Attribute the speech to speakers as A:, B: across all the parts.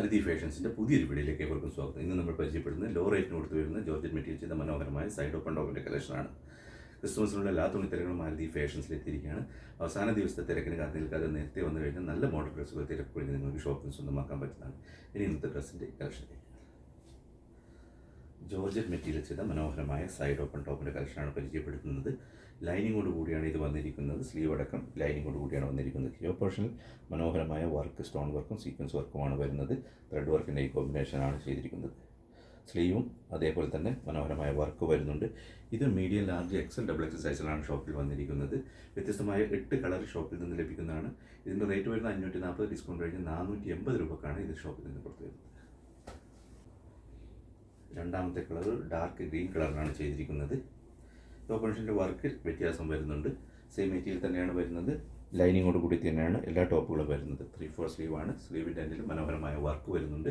A: അരതി ഫാഷൻസിന്റെ പുതിയൊരു വീഡിയോയിലേക്ക് ഏവർക്കും സ്വാഗതം. ഇന്ന് നമ്മൾ പരിചയപ്പെടുന്നത് ലോ റേറ്റിന് കൊടുത്തു വരുന്ന ജോർജറ്റ് മെറ്റീരിയൽ ചെയ്ത മനോഹരമായ സൈഡ് ഓപ്പൺ ടോപ്പിന്റെ കളക്ഷനാണ് ക്രിസ്മസിനുള്ള എല്ലാ തുണിത്തരങ്ങളും ആരതി ഫാഷൻസിൽ എത്തിയിരിക്കുകയാണ്. അവസാന ദിവസത്തെ തിരക്കിന് കാത്തു നിൽക്കാതെ നേരത്തെ വന്നു കഴിഞ്ഞാൽ നല്ല മോഡൽ ഡ്രസ്സുകൾ തിരക്കൊഴിഞ്ഞ് നിങ്ങൾക്ക് ഷോപ്പിംഗ് സ്വന്തമാക്കാൻ പറ്റുന്നതാണ്. ഇനി ഇന്നത്തെ ഡ്രസ്സിന്റെ കളക്ഷനിലേക്ക് ജോർജറ്റ് മെറ്റീരിയൽ ചെയ്ത മനോഹരമായ സൈഡ് ഓപ്പൺ ടോപ്പിന്റെ കളക്ഷനാണ് പരിചയപ്പെടുത്തുന്നത്. ലൈനിങ്ങോട് കൂടിയാണ് ഇത് വന്നിരിക്കുന്നത്. സ്ലീവ് അടക്കം ലൈനിങ്ങോട് കൂടിയാണ് വന്നിരിക്കുന്നത്. ഹിയോ പോർഷനിൽ മനോഹരമായ വർക്ക് സ്റ്റോൺ വർക്കും സീക്വൻസ് വർക്കുമാണ് വരുന്നത്. ത്രെഡ് വർക്കിന്റെ ഈ കോമ്പിനേഷനാണ് ചെയ്തിരിക്കുന്നത്. സ്ലീവും അതേപോലെ തന്നെ മനോഹരമായ വർക്ക് വരുന്നുണ്ട്. ഇത് medium large XL double XL സൈസിലാണ് ഷോപ്പിൽ വന്നിരിക്കുന്നത്. വ്യത്യസ്തമായ എട്ട് കളർ ഷോപ്പിൽ നിന്ന് ലഭിക്കുന്നതാണ്. ഇതിന്റെ റേറ്റ് വരുന്നത് അഞ്ഞൂറ്റി നാൽപ്പത് ഡിസ്കൗണ്ട് കഴിഞ്ഞ് നാനൂറ്റി എൺപത് രൂപക്കാണ് ഇത് ഷോപ്പിൽ നിന്ന് പുറത്തു വരുന്നത് രണ്ടാമത്തെ കളർ ഡാർക്ക് ഗ്രീൻ കളറിലാണ് ചെയ്തിരിക്കുന്നത്. ടോപ്പൺഷിന്റെ വർക്ക് വ്യത്യാസം വരുന്നുണ്ട്. സെയിം മെറ്റീരിയൽ തന്നെയാണ് വരുന്നത്. ലൈനിങ്ങോട് കൂടി തന്നെയാണ് എല്ലാ ടോപ്പുകളും വരുന്നത്. ത്രീ ഫോർ സ്ലീവാണ് സ്ലീവിന്റെ അതിൽ മനോഹരമായ വർക്ക് വരുന്നുണ്ട്.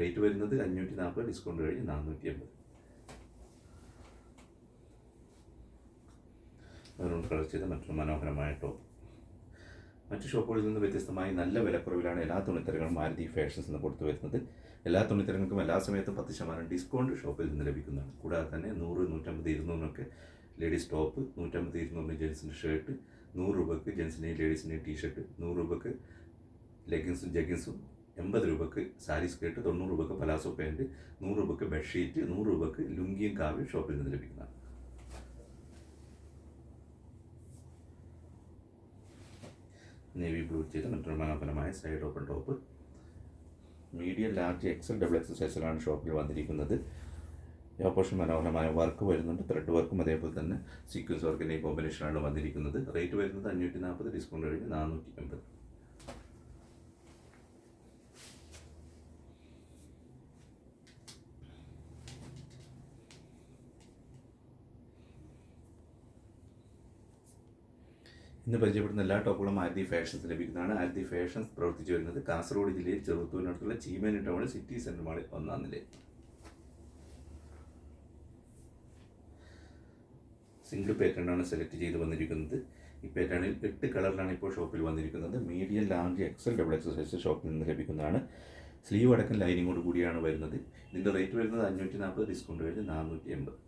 A: റേറ്റ് വരുന്നത് അഞ്ഞൂറ്റി നാൽപ്പത് ഡിസ്കൗണ്ട് കഴിഞ്ഞ് നാനൂറ്റി എൺപത് മെറൂൺ കളർ ചെയ്ത മറ്റൊരു മനോഹരമായ ടോപ്പ്. മറ്റു ഷോപ്പുകളിൽ നിന്ന് വ്യത്യസ്തമായി നല്ല വിലക്കുറവിലാണ് എല്ലാ തുണിത്തരങ്ങളും മാരുതി ഫാഷൻസ് എന്ന് കൊടുത്തു വരുന്നത്. എല്ലാ തുണിത്തരങ്ങൾക്കും എല്ലാ സമയത്തും പത്ത് ശതമാനം ഡിസ്കൗണ്ട് ഷോപ്പിൽ നിന്ന് ലഭിക്കുന്നതാണ്. കൂടാതെ തന്നെ നൂറ് നൂറ്റമ്പത് ഇരുന്നൂറിനൊക്കെ ലേഡീസ് ടോപ്പ് നൂറ്റമ്പത് ഇരുന്നൂറിന് ജെൻസിന്റെ ഷർട്ട് നൂറ് രൂപയ്ക്ക് ജെൻസിന്റെയും ലേഡീസിന്റെയും ടീഷർട്ട് നൂറ് രൂപയ്ക്ക് ലെഗിൻസും ജഗിൻസും എൺപത് രൂപയ്ക്ക് സാരി സ്കേർട്ട് തൊണ്ണൂറ് രൂപയ്ക്ക് പലാസോ പാന്റ് നൂറ് രൂപയ്ക്ക് ബെഡ്ഷീറ്റ് നൂറ് രൂപയ്ക്ക് ലുങ്കിയും കാവ്യം ഷോപ്പിൽ നിന്ന് ലഭിക്കുന്നതാണ്. നേവി ബ്ലൂ ചെയ്ത മറ്റൊരു മനോഹരമായ side open top medium large XL double XL സൈസിലാണ് ഷോപ്പിൽ വന്നിരിക്കുന്നത്. ഓപ്പോഷൻ മനോഹരമായ വർക്ക് വരുന്നുണ്ട്. ത്രെഡ് വർക്കും അതേപോലെ തന്നെ സീക്വൻസ് വർക്കിന്റെയും കോമ്പിനേഷനാണ് വന്നിരിക്കുന്നത്. റേറ്റ് വരുന്നത് അഞ്ഞൂറ്റി നാൽപ്പത് ഡിസ്കൗണ്ട് കഴിഞ്ഞ് നാനൂറ്റി എൺപത് ഇന്ന് പരിചയപ്പെടുന്ന എല്ലാ ടോപ്പുകളും ആരതി ഫാഷൻസ് ലഭിക്കുന്നതാണ്. ആരതി ഫാഷൻസ് പ്രവർത്തിച്ചു വരുന്നത് കാസർഗോഡ് ജില്ലയിൽ ചെറുത്തൂരിനടുത്തുള്ള ചീമേനി ടൗണിൽ സിറ്റി സെന്റർ മാളിൽ ഒന്നാം നിലയിൽ. സിംഗിൾ പാറ്റേണാണ് സെലക്ട് ചെയ്ത് വന്നിരിക്കുന്നത്. ഈ പാറ്റേണിൽ എട്ട് കളറിലാണ് ഇപ്പോൾ ഷോപ്പിൽ വന്നിരിക്കുന്നത്. Medium large XL double XL size ഷോപ്പിൽ നിന്ന് ലഭിക്കുന്നതാണ്. സ്ലീവ് അടക്കം ലൈനിങ്ങോട് കൂടിയാണ് വരുന്നത്. ഇതിന്റെ റേറ്റ് വരുന്നത് അഞ്ഞൂറ്റി നാൽപ്പത് ഡിസ്കൗണ്ട് കഴിഞ്ഞ് നാനൂറ്റി എൺപത്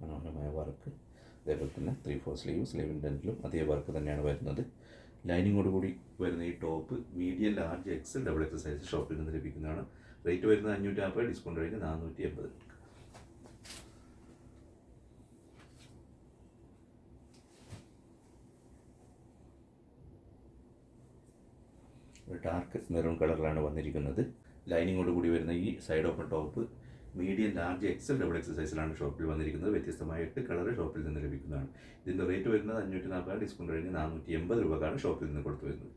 A: മനോഹരമായ വർക്ക് അതേപോലെ തന്നെ ത്രീ ഫോർ സ്ലീവ് സ്ലീവിന്റെ എൻഡിലും അതേ വർക്ക് തന്നെയാണ് വരുന്നത്. ലൈനിങ്ങോട് കൂടി വരുന്ന ഈ top medium large XL double XL size ഷോപ്പിൽ നിന്ന് ലഭിക്കുന്നതാണ്. റേറ്റ് വരുന്നത് അഞ്ഞൂറ്റി നാൽപ്പത് ഡിസ്കൗണ്ട് കഴിഞ്ഞ് നാനൂറ്റി എൺപത് ഒരു ഡാർക്ക് മെറൂൺ കളറിലാണ് വന്നിരിക്കുന്നത്. ലൈനിങ്ങോട് കൂടി വരുന്ന ഈ side open top medium large XL double എക്സസൈസിലാണ് ഷോപ്പിൽ വന്നിരിക്കുന്നത്. വ്യത്യസ്തമായ എട്ട് കളർ ഷോപ്പിൽ നിന്ന് ലഭിക്കുന്നതാണ്. ഇതിന്റെ റേറ്റ് വരുന്നത് അഞ്ഞൂറ്റി നാൽപ്പത് ഡിസ്കൗണ്ട് കഴിഞ്ഞ് നാനൂറ്റി എൺപത് രൂപക്കാണ് ഷോപ്പിൽ നിന്ന് കൊടുത്തു വരുന്നത്.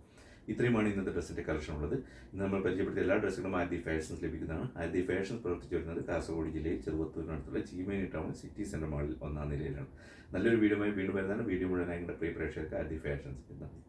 A: ഇത്രയുമാണ് ഇന്നത്തെ ഡ്രസ്സിന്റെ കളക്ഷൻ ഉള്ളത്. ഇന്ന് നമ്മൾ പരിചയപ്പെടുത്തിയ എല്ലാ ഡ്രസ്സുകളും ആദ്യ ഫാഷൻസ് ലഭിക്കുന്നതാണ്. ആദ്യ ഫാഷൻസ് പ്രവർത്തിച്ചു വരുന്നത് കാസർഗോഡ് ജില്ലയിൽ ചെറുപത്തൂരിനടുത്തുള്ള ചീമേനി ടൗൺ സിറ്റി സെന്റർ മാളിൽ ഒന്നാം നിലയിലാണ്. നല്ലൊരു വീഡിയോ വീണ്ടും വരുന്നതാണ്. വീഡിയോ മുഴുവനായി പ്രിയ പ്രേക്ഷകർക്ക് ആദ്യ ഫാഷൻസ് നന്ദി